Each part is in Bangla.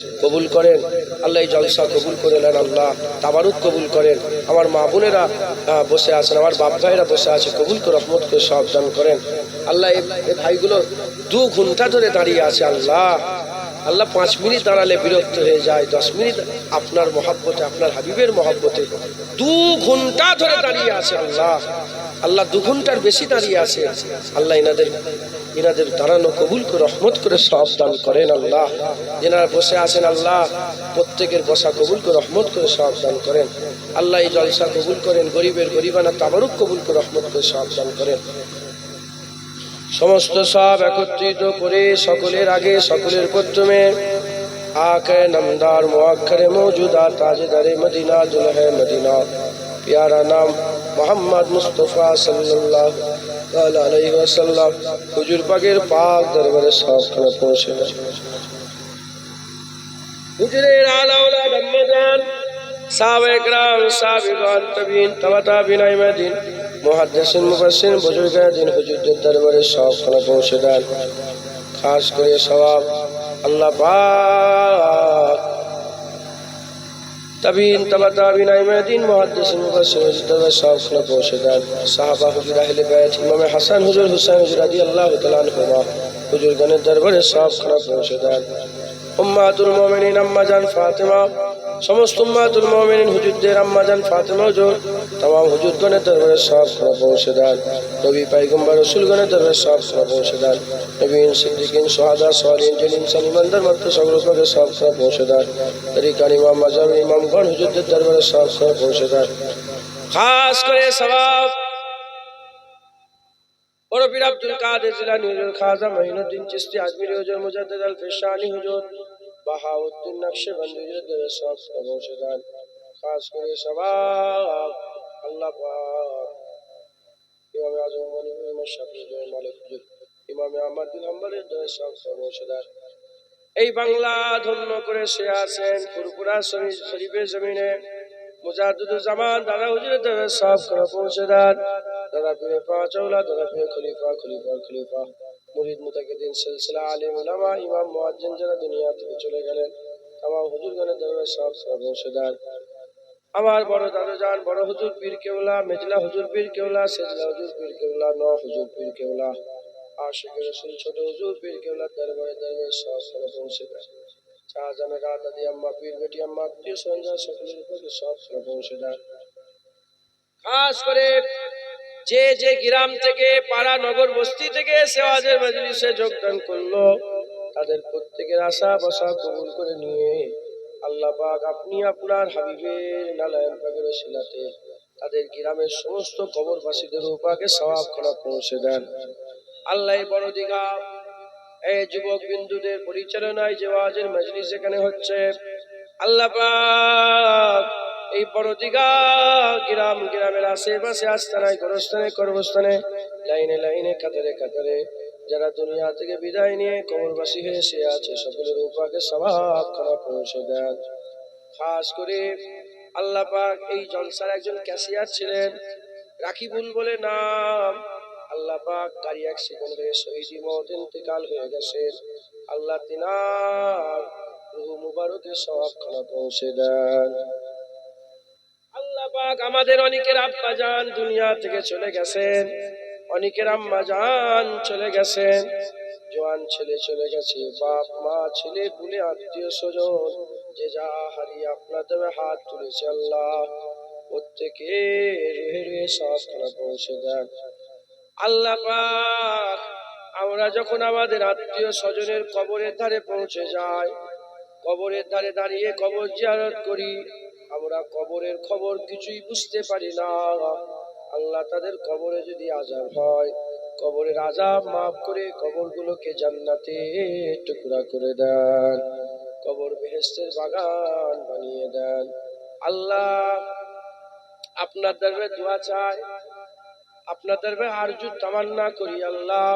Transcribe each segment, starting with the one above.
কবুল করেন। আল্লাহ জলসা কবুল করে নেন, আল্লাহ তাবারুক কবুল করেন। আমার মা বোনেরা বসে আছেন, আমার বাপ ভাইরা বসে আছে, কবুল করে রহমত করে সাবধান করেন। আল্লাহ এই ভাইগুলো দু ঘণ্টা ধরে দাঁড়িয়ে আছে, আল্লাহ। আল্লাহ পাঁচ মিনিট দাঁড়ালে বিরক্ত হয়ে যায়, দশ মিনিট আপনার মহাব্বতে, আপনার হাবিবের মহাব্বতে দু ঘণ্টা ধরে দাঁড়িয়ে আছে, আল্লাহ। আল্লাহ দু ঘণ্টার বেশি দাঁড়িয়ে আছে। আল্লাহ ইনাদের ইনাদের দাঁড়ানো, কবুল করে, রহমত করে সব দান করেন আল্লাহ। যেনারা বসে আছেন আল্লাহ, প্রত্যেকের বসা কবুল করে, রহমত করে সব দান করেন। আল্লাহ এই জলসা কবুল করেন, গরিবের গরিবানা তাবারুক কবুল করে, রহমত করে সব দান করেন। সমস্ত সব একত্রিত করে সকলের আগে, সকলের প্রথমে আকে নামদার মুআক্কারে মৌজুদা তাজদারে মদিনা দুলহে মদিনা। প্যারা নাম মোহাম্মদ মুস্তফা সাল্লাল্লাহু তাআলা আলাইহি ওয়াসাল্লাম হুজুর পাকের পাক দরবারে সবখানে পৌঁছে হুজুরের আলা ওলাদ আম্মাজান সাহাবা তাবিন তাবা তাবিন আইমাদিন, মুহাদ্দিসিন, মুফাসসির বুজুর্গায়ে দিন হুজুরদের দরবারে সবখানে পৌঁছে দেন। খাস করে সওয়াব আল্লাহ তাবিন, তাবা তাবিন আইমাদিন মুহাদ্দিসিন মুফাসসির তাবা দরবারে সবখানে পৌঁছে দেন সাহাবা, হুজুর, আহলে বাইত, ইমাম হাসান, হুজুর হুসাইন, হুজুর রাদিয়াল্লাহু তাআলা আনহুমা, হুজুরগণের দরবারে সবখানে পৌঁছে দেন উম্মাতুল মুমিনিন আম্মা জান ফাতেমা, সমস্ত উম্মাতুল মুমিনিন, হুজুরদের আম্মা জান ফাতেমা, হুজুর तमाम हजूरगण दरबार साहब खरा पहुँचे नबी पैगंबर रसुलगण दरबार साहब खरा पहुँचे दान नबीन सिद्दीकिन, सुहादा सालिन जिन इंसान ईमानदार मत सब सगरों के खरा पहुँचे दान तरीकान इमाम मज़हब इमामगण हजूर दरबार साहब खरा पहुँचे दान खास करे सवाब, और फिर अब्दुल कादिर जिलानी हुजूर खाजा महीनुद्दीन चिश्ती आजमीरी हुजूर, मुजद्दद अल फिशानी हुजूर, बहाउद्दीन नक्शबंदी हुजूर दरबार साहब खरा पहुँचे खास करे सवाब এই বাংলা ধন্য করে সে আছেন শরীফ- শরীফের জমিনে। দাদা দাদা দাদা মুরিদ ইমাম যারা দুনিয়া থেকে চলে গেলেন আমার হুজুরগণের দরবারে সব করে আমার বড় দাদু যান বড় হুজুর পীর কেওলা, মেজলা হুজুর পীর কেওলা, সেজলা হুজুর পীর কেওলা, ন হুজুর পীর কেওলা আশিকের রসুল, ছোট হুজুর পীর কেওলার দরবারে দরবারে সব পৌঁছে দেন শাহজাহানের দাদি আম্মা, পীর বেটি আম্মা, আত্মীয় স্বজন সকলের উপরে সব পৌঁছে দেন খাস করে যে যে গ্রাম থেকে, পাড়া নগর বস্তি থেকে সেওয়াজের মজলিসে যোগদান করল, তাদের প্রত্যেকের আশা বসা কবুল করে নিয়ে আল্লাহ পাক আপনি আপনার হাবিবের নালায়ন পাকের শিলাতে তাদের গ্রামের সমস্ত কবরবাসীদের উপাকে সওয়াব খানা পৌঁছে দেন। আল্লাহ বড় দিঘা এই যুবক বিন্দুদের পরিচালনায় যে ওয়াজের মজলিস এখানে হচ্ছে, আল্লাহ এই বড় দিঘা গ্রাম, গ্রামের আশেপাশে আস্তানায়, গরস্থানে, কর্মস্থানে, লাইনে লাইনে, কাতারে কাতারে যারা দুনিয়া থেকে বিদায় নিয়ে কবরবাসী হয়ে সে আছে, সকলের উপাকে স্বভাব খারাপ পৌঁছে দেন। খাস করে আল্লাহ পাক এই জলসার একজন ক্যাশিয়ার ছিলেন, রাকিবুল বলে নাম। আল্লাহ পাক গাড়ি অ্যাক্সিডেন্ট হয়ে শহীদি মত ইন্তেকাল হয়ে গেছেন আল্লাহ তিনার রুহু মুবারকের সব খানা পৌঁছে দেন। আল্লাহ পাক আমাদের অনেকের আব্বা জান দুনিয়া থেকে চলে গেছেন। অনেকের আম্মা জান চলে গেছেন জোয়ান ছেলে চলে গেছে, বাপ, মা, ছেলে পুলে আত্মীয় স্বজন, যে যা হারিয়ে আপনাদের হাত তুলেছে আল্লাহ। প্রত্যেকে রুহে রুহে সব পৌঁছে দেন। আল্লাহ পাক, আমরা যখন আমাদের আত্মীয় স্বজনের কবরের ধারে পৌঁছে যাই, কবরের ধারে দাঁড়িয়ে কবর জিয়ারত করি, আমরা কবরের খবর কিছুই বুঝতে পারি না। আল্লাহ তাদের কবরে যদি আজাব হয়, কবরের আজাব মাফ করে কবরগুলোকে জান্নাতে টুকরা করে দেন, কবর বেহেস্তের বাগান বানিয়ে দেন। আল্লাহ আপনার দরবারে দোয়া চাই আপনার দরবারে আরজু তামান্না করি, আল্লাহ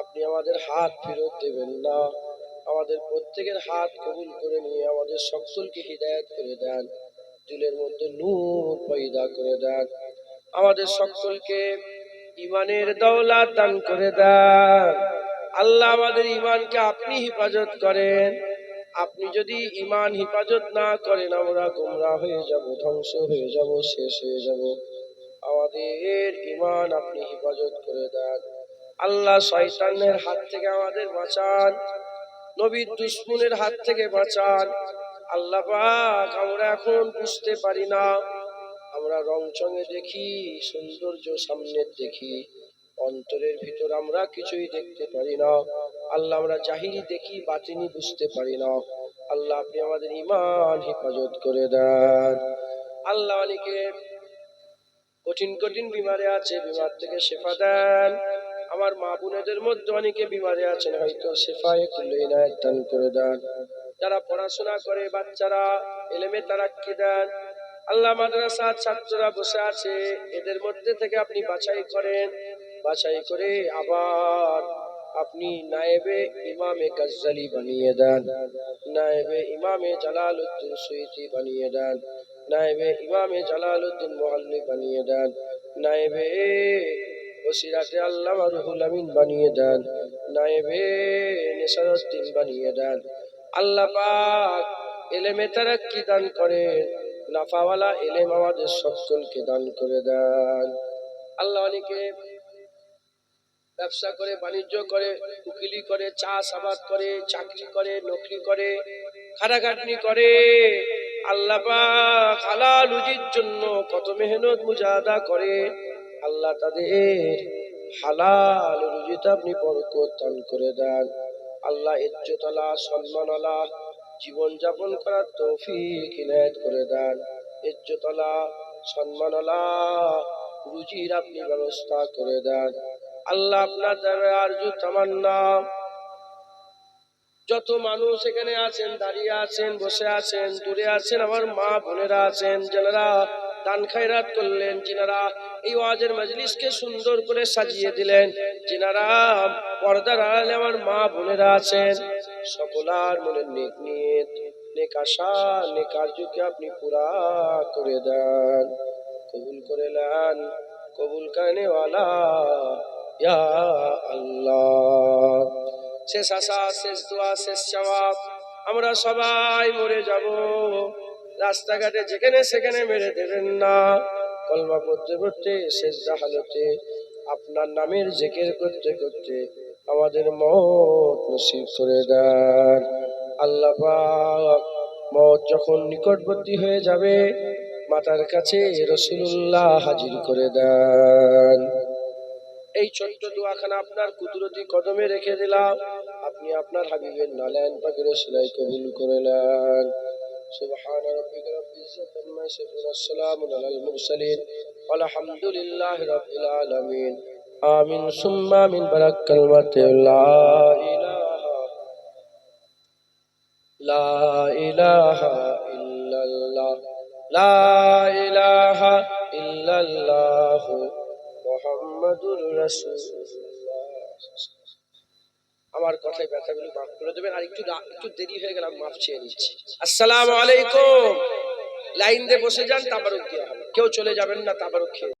আপনি আমাদের হাত ফেরত দেবেন না, আমাদের প্রত্যেকের হাত কবুল করে নিয়ে আমাদের সকলকে হৃদায়ত করে দেন, দিলের মধ্যে নূর পয়দা করে দেন। আমাদের সকলকে ইমানের দৌলাত দান করে দেন আল্লাহ আমাদের ইমানকে আপনি হেফাজত করেন। আপনি যদি ইমান হেফাজত না করেন, আমরা গোমরা হয়ে যাব, ধ্বংস হয়ে যাব, শেষ হয়ে যাব। আমাদের ইমান আপনি হেফাজত করে দেন। আল্লাহ শয়তানের হাত থেকে আমাদের বাঁচান। নবীর দুশ্মনের হাত থেকে বাঁচান। আল্লাহ পাক, আমরা এখন বুঝতে পারি না আমরা রং চঙে দেখি, সৌন্দর্য সামনের দেখি। অন্তরের ভিতর আমরা কিছুই দেখতে পারি না। আল্লাহ আমরা জাহিরি দেখি, বাতিনি বুঝতে পারি না। আল্লাহ আপনি আমাদের ইমান হেফাজত করে দেন। আল্লাহ অনেকে কঠিন কঠিন বিমারে আছে, বিমার থেকে শেফা দেন। আমার মা বোনেদের মধ্যে অনেকে বিমারে আছেন, হয়তো শেফায়ে ইনায়াত দান করে দেন। যারা পড়াশোনা করে, বাচ্চারা এলেমে তারাক্কি দেন। আল্লাহ মাদ্রাসার ছাত্ররা বসে আছে। এদের মধ্যে থেকে আপনি বাছাই করেন। বাছাই করে আবার আপনি নায়েবে ইমামে গাজ্জালি বানিয়ে দেন। নায়েবে ইমামে জালালউদ্দিন সুইতি বানিয়ে দেন। নায়েবে ইমামে জালালউদ্দিন মোহাল্লি বানিয়ে দেন। নায়েবে ওসিরাতে আল্লামা রুহুল আমিন বানিয়ে দেন। নায়েবে নেসারউদ্দিন বানিয়ে দেন। আল্লাহ পাক এলেমে তারাক্কি দান করেন। নাফাওয়ালা এলেম আমাদের সকলকে দান করে দেন। আল্লাহ অনেকে ব্যবসা করে, বাণিজ্য করে, উকিলি করে, চাষ আবাদ করে, চাকরি করে, নকরি করে, খাটাখাটনি করে। আল্লাহ পাক হালাল রুজির জন্য কত মেহনত মুজাহাদা করে। আল্লাহ তাদের হালাল রুজিতে আপনি বরকত দান করে দেন। আল্লাহ ইজ্জতালা সম্মানালা জীবন যাপন করার তৌফিক ইনায়াত করে দেন। ইজ্জতালা সম্মানালা রুজির আপনি ব্যবস্থা করে দেন। আল্লাহ আপনার দ্বারা আরজু তামান্না। যত মানুষ এখানে আছেন, দাঁড়িয়ে আছেন, বসে আছেন, দূরে আছেন, আমার মা বোনেরা আছেন যারা দান খায়রাত করলেন, যিনারা এই ওয়াজের মজলিসকে সুন্দর করে সাজিয়ে দিলেন, যিনারা পর্দার আড়ালে আমার মা বোনেরা আছেন। সকলার মনে নেক নিয়ত, নেক আশা, নেক কার্যকে আপনি পুরা করে দেন। কবুল করে নেন, কবুল কানে ওয়ালা ইয়া আল্লাহ। শেষ আশা, শেষ দোয়া, শেষ জবাব, আমরা সবাই মরে যাব। রাস্তাঘাটে যেখানে সেখানে মেরে দেবেন না। কলমা পড়তে পড়তে শেষ জাহালতে, আপনার নামের জেকের করতে করতে আমাদের মত নসিব করে দেন আল্লাহ পাক মত যখন নিকটবর্তী হয়ে যাবে মাতার কাছে রসুল্লাহ হাজির করে দেন এই ছোট্ট দোয়াখানা আপনার কুদরতি কদমে রেখে দিলাম আপনি আপনার হাবিবের নালায়ন পাকের সেলাই কবুল করে নেন سبحان ربك رب العزة عما يصفون السلام على المرسلين والحمد لله رب العالمين আমিন সুম্মা মিন বারাকাল মাতে লা ইলাহা ইল্লাল্লাহ লা ইলাহা ইল্লাল্লাহ মুহাম্মাদুর রাসূলুল্লাহ আমার কথায় ব্যথাগুলো মাফ করে দেবেন। আর একটু একটু দেরি হয়ে গেলাম মাফ চেয়ে নিচ্ছি। আসসালামু আলাইকুম। লাইন দিয়ে বসে যান, তাবারুক দেওয়া হবে। কেউ চলে যাবেন না, তাবারুক খেয়ে